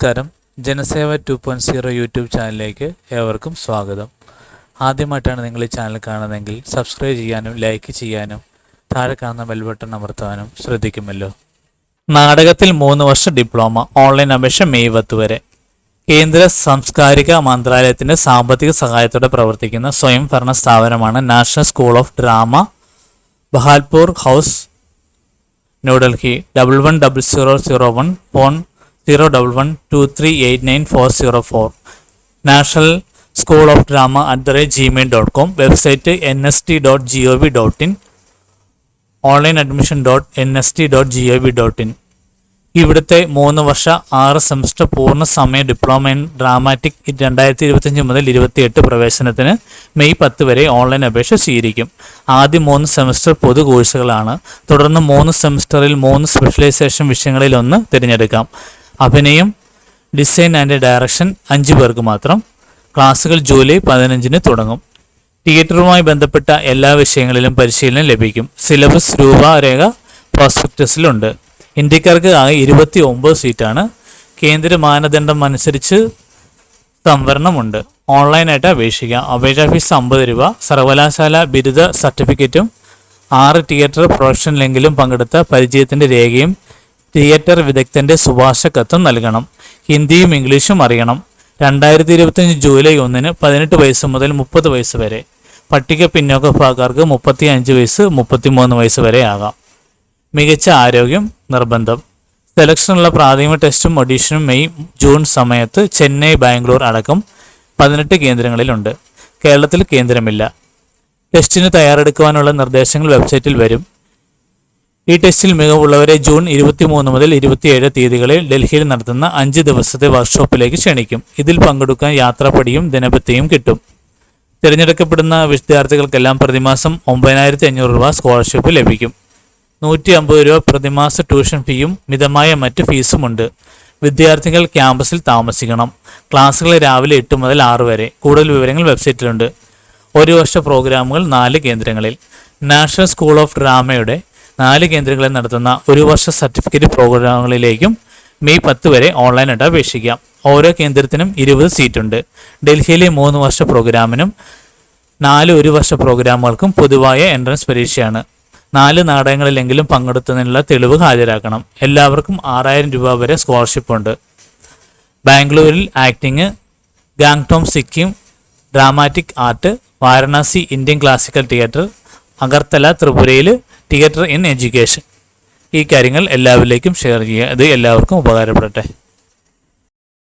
നമസ്കാരം. Janaseva two point zero YouTube ചാനലിലേക്ക് ഏവർക്കും സ്വാഗതം. ആദ്യമായിട്ടാണ് നിങ്ങൾ ഈ ചാനൽ കാണുന്നതെങ്കിൽ സബ്സ്ക്രൈബ് ചെയ്യാനും ലൈക്ക് ചെയ്യാനും താഴെ കാണുന്ന ബെൽ ബട്ടൺ അമർത്താനും ശ്രദ്ധിക്കുമല്ലോ. നാടകത്തിൽ മൂന്ന് വർഷ ഡിപ്ലോമ ഓൺലൈൻ അപേക്ഷ മെയ് പത്ത് വരെ. കേന്ദ്ര സാംസ്കാരിക മന്ത്രാലയത്തിന്റെ സാമ്പത്തിക സഹായത്തോടെ പ്രവർത്തിക്കുന്ന സ്വയംഭരണ സ്ഥാപനമാണ് national school of drama. Bahawalpur house New Delhi double one double zero zero one phone zero double one two three eight nine four zero four national school of drama at the rate Gmail dot com website N S T dot G O V dot in online admission dot N S T dot G O V dot in ഇവിടുത്തെ മൂന്ന് വർഷ ആറ് semester പൂർണ സമയ diploma in dramatic രണ്ടായിരത്തി ഇരുപത്തഞ്ച് മുതൽ ഇരുപത്തിയെട്ട് പ്രവേശനത്തിന് മെയ് പത്ത് വരെ ഓൺലൈൻ അപേക്ഷ സ്വീകരിക്കും. ആദ്യ മൂന്ന് സെമസ്റ്റർ പൊതു കോഴ്സുകളാണ് തുടർന്ന് മൂന്ന് സെമസ്റ്ററിൽ മൂന്ന് സ്പെഷ്യലൈസേഷൻ വിഷയങ്ങളിൽ ഒന്ന് തിരഞ്ഞെടുക്കാം. അഭിനയം ഡിസൈൻ ആൻഡ് ഡയറക്ഷൻ അഞ്ച് പേർക്ക് മാത്രം. ക്ലാസുകൾ ജൂലൈ പതിനഞ്ചിന് തുടങ്ങും. തിയേറ്ററുമായി ബന്ധപ്പെട്ട എല്ലാ വിഷയങ്ങളിലും പരിശീലനം ലഭിക്കും. സിലബസ് രൂപരേഖ പ്രോസ്പെക്ടസിലുണ്ട് ഇന്ത്യക്കാർക്ക് ആകെ ഇരുപത്തി ഒമ്പത് സീറ്റാണ്. കേന്ദ്ര മാനദണ്ഡം അനുസരിച്ച് സംവരണമുണ്ട്. ഓൺലൈനായിട്ട് അപേക്ഷിക്കാം. അപേക്ഷാ ഫീസ് അമ്പത് രൂപ. സർവകലാശാല ബിരുദ സർട്ടിഫിക്കറ്റും ആറ് തിയേറ്റർ പ്രൊഡക്ഷനിലെങ്കിലും പങ്കെടുത്ത പരിചയത്തിന്റെ രേഖയും തിയേറ്റർ വിദഗ്ധന്റെ ശുപാർശ കത്തും നൽകണം. ഹിന്ദിയും ഇംഗ്ലീഷും അറിയണം. രണ്ടായിരത്തി ഇരുപത്തിയഞ്ച് ജൂലൈ ഒന്നിന് പതിനെട്ട് വയസ്സ് മുതൽ മുപ്പത് വയസ്സ് വരെ. പട്ടിക പിന്നോക്ക വിഭാഗക്കാർക്ക് മുപ്പത്തി അഞ്ച് വയസ്സ് മുപ്പത്തിമൂന്ന് വയസ്സ് വരെ ആകാം. മികച്ച ആരോഗ്യം നിർബന്ധം. സെലക്ഷനുള്ള പ്രാഥമിക ടെസ്റ്റും ഒഡീഷനും മെയ് ജൂൺ സമയത്ത് ചെന്നൈ ബാംഗ്ലൂർ അടക്കം പതിനെട്ട് കേന്ദ്രങ്ങളിലുണ്ട്. കേരളത്തിൽ കേന്ദ്രമില്ല. ടെസ്റ്റിന് തയ്യാറെടുക്കുവാനുള്ള നിർദ്ദേശങ്ങൾ വെബ്സൈറ്റിൽ വരും. ഈ ടെസ്റ്റിൽ മികവുള്ളവരെ ജൂൺ ഇരുപത്തിമൂന്ന് മുതൽ ഇരുപത്തിയേഴ് തീയതികളിൽ ഡൽഹിയിൽ നടത്തുന്ന അഞ്ച് ദിവസത്തെ വർക്ക്ഷോപ്പിലേക്ക് ക്ഷണിക്കും. ഇതിൽ പങ്കെടുക്കാൻ യാത്രാപടിയും ദിനപത്തിയും കിട്ടും. തിരഞ്ഞെടുക്കപ്പെടുന്ന വിദ്യാർത്ഥികൾക്കെല്ലാം പ്രതിമാസം ഒമ്പതിനായിരത്തി അഞ്ഞൂറ് രൂപ സ്കോളർഷിപ്പ് ലഭിക്കും. നൂറ്റി അമ്പത് രൂപ പ്രതിമാസ ട്യൂഷൻ ഫീയും മിതമായ മറ്റ് ഫീസുമുണ്ട് വിദ്യാർത്ഥികൾ ക്യാമ്പസിൽ താമസിക്കണം. ക്ലാസ്സുകൾ രാവിലെ എട്ട് മുതൽ ആറ് വരെ. കൂടുതൽ വിവരങ്ങൾ വെബ്സൈറ്റിലുണ്ട്. ഒരു വർഷ പ്രോഗ്രാമുകൾ നാല് കേന്ദ്രങ്ങളിൽ. നാഷണൽ സ്കൂൾ ഓഫ് ഡ്രാമയുടെ നാല് കേന്ദ്രങ്ങളിൽ നടത്തുന്ന ഒരു വർഷ സർട്ടിഫിക്കറ്റ് പ്രോഗ്രാമുകളിലേക്കും മെയ് പത്ത് വരെ ഓൺലൈനായിട്ട് അപേക്ഷിക്കാം. ഓരോ കേന്ദ്രത്തിനും ഇരുപത് സീറ്റുണ്ട്. ഡൽഹിയിലെ മൂന്ന് വർഷ പ്രോഗ്രാമിനും നാല് ഒരു വർഷ പ്രോഗ്രാമുകൾക്കും പൊതുവായ എൻട്രൻസ് പരീക്ഷയാണ്. നാല് നാടകങ്ങളിലെങ്കിലും പങ്കെടുത്തതിനുള്ള തെളിവ് ഹാജരാക്കണം. എല്ലാവർക്കും ആറായിരം രൂപ വരെ സ്കോളർഷിപ്പ് ഉണ്ട്. ബാംഗ്ലൂരിൽ acting Gangtok Sikkim dramatic art Varanasi Indian classical theatre Agartala ത്രിപുരയിൽ തിയേറ്റർ ഇൻ എഡ്യൂക്കേഷൻ. ഈ കാര്യങ്ങൾ എല്ലാവരിലേക്കും ഷെയർ ചെയ്യുക. അത് എല്ലാവർക്കും ഉപകാരപ്പെടട്ടെ.